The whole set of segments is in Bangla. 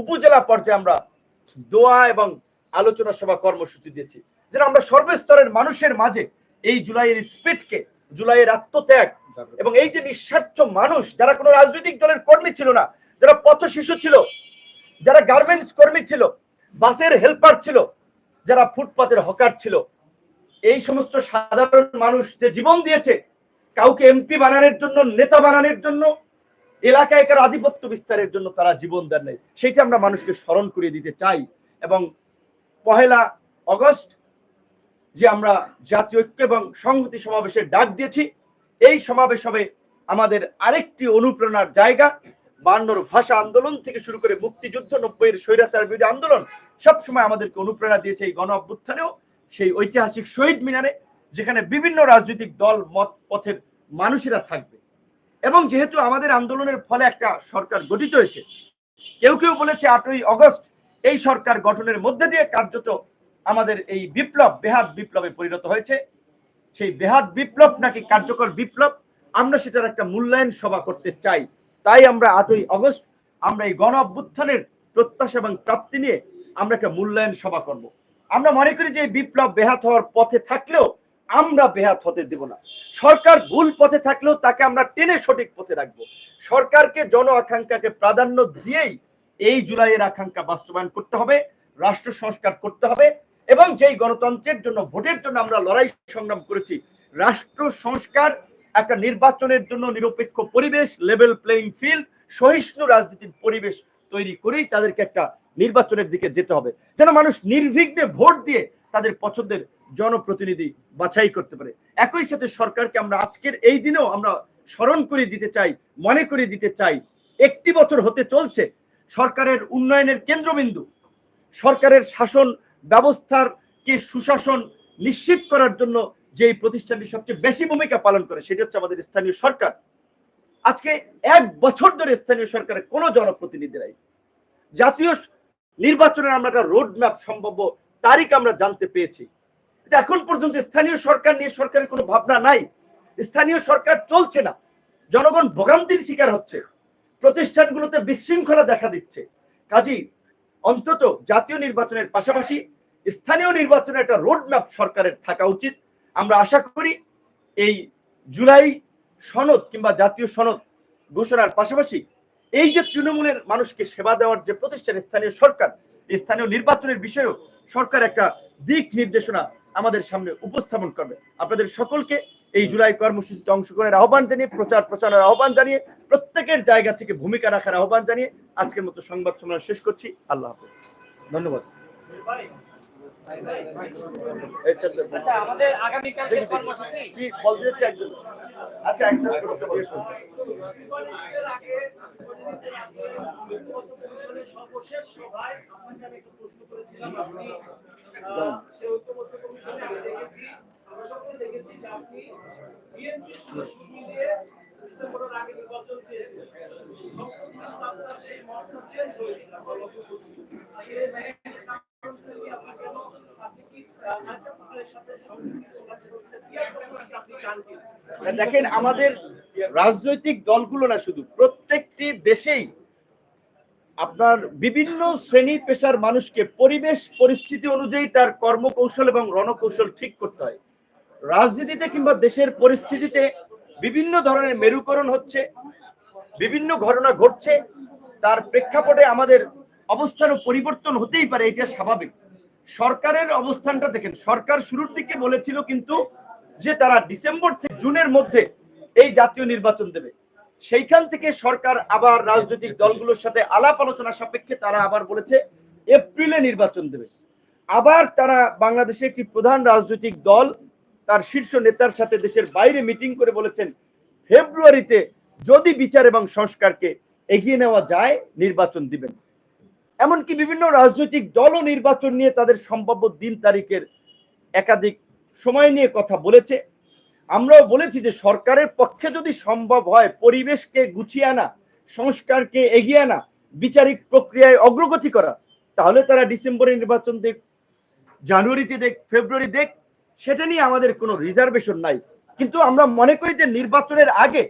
উপজেলা পর্যায়ে আমরা দোয়া এবং আলোচনা সভা কর্মসূচি দিয়েছি। যেন আমরা সর্বস্তরের মানুষের মাঝে এই জুলাইয়ের স্পিডকে জুলাইয়ের আত্মত্যাগ এবং এই যে নিঃস্বার্থ মানুষ যারা কোনো রাজনৈতিক দলের কর্মী ছিল না যারা পথ শিশু ছিল যারা গার্মেন্টস কর্মী ছিল বাসের হেল্পার ছিল যারা ফুটপাতের হকার ছিল এই সমস্ত সাধারণ মানুষ যে জীবন দিয়েছে কাউকে এমপি বানানোর জন্য নেতা বানানোর জন্য এলাকায় কারও আধিপত্য বিস্তারের জন্য তারা জীবন দেন নাই। সেইটা আমরা মানুষকে স্মরণ করিয়ে দিতে চাই এবং পহেলা অগস্ট যে আমরা জাতীয় ঐক্য এবং সংহতি সমাবেশের ডাক দিয়েছি, এই সমাবেশ হবে আমাদের আরেকটি অনুপ্রেরণার জায়গা। বান্নর ভাষা আন্দোলন থেকে শুরু করে মুক্তিযুদ্ধ, নব্বইয়ের স্বৈরাচার বিরোধী আন্দোলন সবসময় আমাদেরকে অনুপ্রেরণা দিয়েছে এই গণ অভ্যুত্থানেও সেই ঐতিহাসিক শহীদ মিনারে, যেখানে বিভিন্ন রাজনৈতিক দল, মত, পথের মানুষেরা থাকবে। এবং যেহেতু আমাদের আন্দোলনের ফলে একটা সরকার গঠিত হয়েছে, কেউ কেউ বলেছে আটই অগস্ট এই সরকার গঠনের মধ্যে দিয়ে কার্যত আমাদের এই বিপ্লব বেহাত বিপ্লবে পরিণত হয়েছে। সেই বেহাত বিপ্লব নাকি কার্যকর বিপ্লব, আমরা সেটার একটা মূল্যায়ন সভা করতে চাই। তাই আমরা আটই অগস্ট, আমরা এই গণ অভ্যুত্থানের প্রত্যাশা এবং প্রাপ্তি নিয়ে আমরা একটা মূল্যায়ন সভা করব। আমরা মনে করি যে বিপ্লব বেহাত হওয়ার পথে থাকলেও আমরা বেহাত হতে দেব না। সরকার ভুল পথে থাকলেও তাকে আমরা টেনে সঠিক পথে রাখব। সরকারকে জন আকাঙ্ক্ষাকে প্রাধান্য দিয়েই এই জুলাইয়ের আকাঙ্ক্ষা বাস্তবায়ন করতে হবে, রাষ্ট্র সংস্কার করতে হবে এবং যেই গণতন্ত্রের জন্য, ভোটের জন্য আমরা লড়াই সংগ্রাম করেছি, রাষ্ট্র সংস্কার, একটা নির্বাচনের জন্য নিরপেক্ষ পরিবেশ লেভেল প্লেইং ফিল্ড সহিষ্ণু রাজনীতির পরিবেশ তৈরি করেই তাদেরকে একটা নির্বাচনের দিকে যেতে হবে। যেন মানুষ নির্বিঘ্নে ভোট দিয়ে তাদের পছন্দের জনপ্রতিনিধি বাছাই করতে পারে। একই সাথে সরকারকে আমরা আজকের এই দিনেও আমরা স্মরণ করে দিতে চাই, মনে করে দিতে চাই, একটি বছর হতে চলছে, সরকারের উন্নয়নের কেন্দ্রবিন্দু, সরকারের শাসন ব্যবস্থার কে সুশাসন নিশ্চিত করার জন্য যে প্রতিষ্ঠানটি সবচেয়ে বেশি ভূমিকা পালন করে, সেটি হচ্ছে আমাদের স্থানীয় সরকার। আজকে এক বছর ধরে স্থানীয় সরকারের কোনো জনপ্রতিনিধি নাই। জাতীয় নির্বাচনের আমরা একটা রোড ম্যাপ সম্ভাব্য তারিখ আমরা জানতে পেয়েছি। এখন পর্যন্ত স্থানীয় সরকার নিয়ে সরকারের কোনো ভাবনা নাই। স্থানীয় সরকার চলছে না। জনগণ ভোগান্তির শিকার হচ্ছে। প্রতিষ্ঠানগুলোতে বিশৃঙ্খলা দেখা দিচ্ছে। কাজী, অন্তত জাতীয় নির্বাচনের পাশাপাশি স্থানীয় নির্বাচনের একটা রোড ম্যাপ সরকারের থাকা উচিত। আমরা আশা করি এই জুলাই সনদ কিংবা জাতীয় সনদ ঘোষণার পাশাপাশি এই যে তৃণমূলের মানুষকে সেবা দেওয়ার যে প্রতিষ্ঠান স্থানীয় সরকার, স্থানীয় নির্বাচনের বিষয়েও সরকার একটা দিক নির্দেশনা আমাদের সামনে উপস্থাপন করবে। আপনাদের সকলকে এই জুলাই কর্মসূচিতে অংশগ্রহণের আহ্বান জানিয়ে প্রচার প্রচারের আহ্বান জানিয়ে প্রত্যেকের জায়গা থেকে ভূমিকা রাখার আহ্বান জানিয়ে আজকের মতো সংবাদ সম্মেলন শেষ করছি। আল্লাহ হাফেজ। ধন্যবাদ। আচ্ছা আচ্ছা একটা। সর্বশেষ সভায় দেখেন আমাদের রাজনৈতিক দলগুলো না শুধু প্রত্যেকটি দেশেই আপনার বিভিন্ন শ্রেণি পেশার মানুষকে পরিবেশ, পরিস্থিতি অনুযায়ী তার কর্মকৌশল এবং রণকৌশল ঠিক করতে হয়। রাজনীতিতে কিংবা দেশের পরিস্থিতিতে বিভিন্ন ধরনের মেরুকরণ হচ্ছে, বিভিন্ন ঘটনা ঘটছে, তার প্রেক্ষাপটে আমাদের অবস্থানও পরিবর্তন হতেই পারে, এটা স্বাভাবিক। সরকারের অবস্থানটা দেখেন, সরকার শুরুর দিকে বলেছিল কিন্তু যে তারা ডিসেম্বর থেকে জুনের মধ্যে এই জাতীয় নির্বাচন দেবে। সেইখান থেকে সরকার আবার রাজনৈতিক দলগুলোর সাথে আলাপ আলোচনা সাপেক্ষে তারা আবার বলেছে, এপ্রিলে নির্বাচন দেবে। আবার তারা বাংলাদেশে একটি প্রধান রাজনৈতিক দল, তার শীর্ষ নেতার সাথে দেশের বাইরে মিটিং করে বলেছেন, ফেব্রুয়ারিতে যদি বিচার এবং সংস্কারকে এগিয়ে নেওয়া যায়, নির্বাচন দিবেন। এমনকি বিভিন্ন রাজনৈতিক দলও নির্বাচন নিয়ে তাদের সম্ভাব্য দিন তারিখের একাধিক সময় নিয়ে কথা বলেছে। আমরাও বলেছি যে সরকারের পক্ষে যদি সম্ভব হয় পরিবেশকে গুছিয়ে আনা, সংস্কারকে এগিয়ে আনা, বিচারিক প্রক্রিয়ায় অগ্রগতি করা, তাহলে তারা ডিসেম্বরে নির্বাচন দেখ, জানুয়ারিতে দেখ, ফেব্রুয়ারি দেখ, সেটা নিয়ে আমাদের কোনো রিজার্ভেশন নাই। কিন্তু আমরা মনে করি যে নির্বাচনের আগে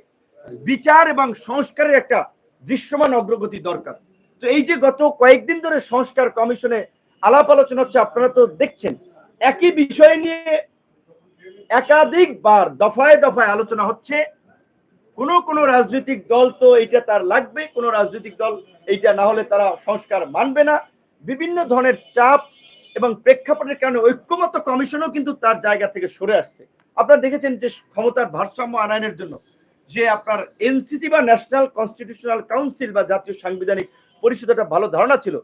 বিচার এবং সংস্কারের একটা দৃশ্যমান অগ্রগতি দরকার। তো এই যে গত কয়েকদিন ধরে সংস্কার কমিশনে আলাপ আলোচনা হচ্ছে, আপনারা তো দেখছেন, একই বিষয় নিয়ে একাধিকবার দফায় দফায় আলোচনা হচ্ছে, কোন কোন রাজনৈতিক দল তো এটা তার লাগবে, কোন রাজনৈতিক দল এইটা না হলে তারা সংস্কার মানবে না। বিভিন্ন ধরনের চাপ এবং প্রেক্ষাপটের কারণে ঐক্যমত কমিশনও কিন্তু তার জায়গা থেকে সরে আসছে। আপনারা দেখেছেন যে ক্ষমতার ভারসাম্য আনয়নের জন্য যে আপনার এনসিটি বা ন্যাশনাল কনস্টিটিউশনাল কাউন্সিল বা জাতীয় সাংবিধানিক পরিষদ একটা ভালো ধারণা ছিল।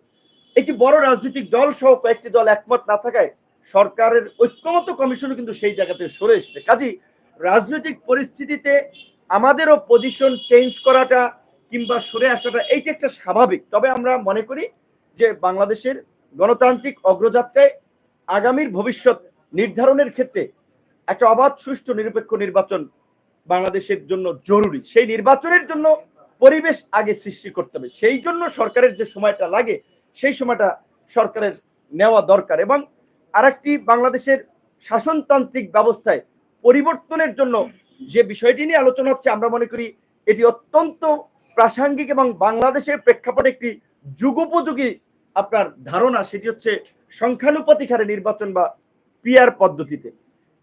একটি বড় রাজনৈতিক দল সহ কয়েকটি দল একমত না থাকায় সরকারের ঐক্যমত কমিশনও কিন্তু সেই জায়গা থেকে সরে এসেছে। কাজী রাজনৈতিক পরিস্থিতিতে আমাদেরও পজিশন চেঞ্জ করাটা কিংবা সরে আসাটা এইটা একটা স্বাভাবিক। তবে আমরা মনে করি যে বাংলাদেশের গণতান্ত্রিক অগ্রযাত্রায় আগামীর ভবিষ্যৎ নির্ধারণের ক্ষেত্রে একটা অবাধ, সুষ্ঠু, নিরপেক্ষ নির্বাচন বাংলাদেশের জন্য জরুরি। সেই নির্বাচনের জন্য পরিবেশ আগে সৃষ্টি করতে হবে। সেই জন্য সরকারের যে সময়টা লাগে, সেই সময়টা সরকারের নেওয়া দরকার এবং আরেকটি বাংলাদেশের শাসনতান্ত্রিক ব্যবস্থায় পরিবর্তনের জন্য যে বিষয়টি নিয়ে আলোচনা হচ্ছে, আমরা মনে করি এটি অত্যন্ত প্রাসঙ্গিক এবং বাংলাদেশের প্রেক্ষাপটে একটি যুগোপযোগী আপনার ধারণা। সেটি হচ্ছে সংখ্যানুপাতিক হারে নির্বাচন বা পিআর পদ্ধতিতে।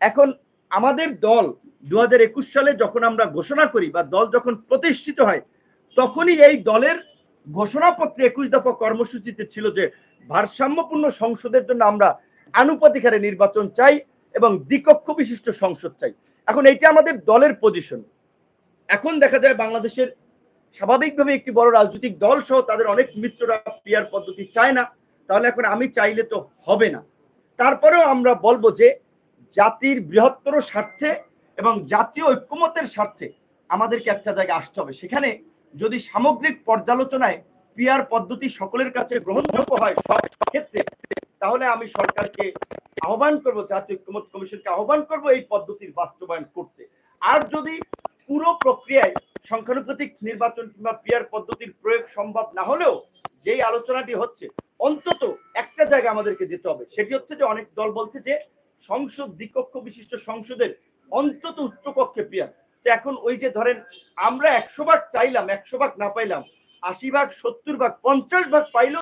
এখন আমাদের দল দু একুশ সালে যখন আমরা ঘোষণা করি বা দল যখন প্রতিষ্ঠিত হয়, তখনই এই দলের ঘোষণাপত্রে একুশ দফা কর্মসূচিতে ছিল যে ভারসাম্যপূর্ণ সংসদের জন্য আমরা আনুপাতিক হারে নির্বাচন চাই এবং দ্বিকক্ষ বিশিষ্ট সংসদ চাই। এখন এইটা আমাদের দলের পজিশন এখন দেখা যায় বাংলাদেশের স্বাভাবিকভাবে একটি বড় রাজনৈতিক দল সহ তাদের অনেক মিত্ররা পিয়ার পদ্ধতি চায় না। তাহলে এখন আমি চাইলে তো হবে না। তারপরেও আমরা বলব যে জাতির বৃহত্তর স্বার্থে এবং জাতীয় ঐক্যমতের স্বার্থে আমাদেরকে একটা জায়গায় আসতে হবে। সেখানে যদি সামগ্রিক পর্যালোচনায় পিয়ার পদ্ধতি সকলের কাছে গ্রহণযোগ্য হয় সব ক্ষেত্রে তাহলে আমি সরকারকে আহ্বান করব, জাতীয় ঐক্যমত কমিশনকে আহ্বান করব এই পদ্ধতির বাস্তবায়ন করতে। আর যদি পুরো প্রক্রিয়ায় সংখ্যানুপাতিক নির্বাচন কিংবা পিয়ার পদ্ধতির প্রয়োগ সম্ভব না হলেও যেই আলোচনাটি হচ্ছে, অন্তত একটা জায়গা আমাদেরকে যেতে হবে। সেটি হচ্ছে যে অনেক দল বলছে যে সংসদ দ্বিকক্ষ বিশিষ্ট সংসদের অন্তত উচ্চকক্ষে পিয়ার তো এখন ওই যে ধরেন আমরা একশো ভাগ চাইলাম, একশো ভাগ না পাইলাম, আশি ভাগ, সত্তর ভাগ, পঞ্চাশ ভাগ পাইলেও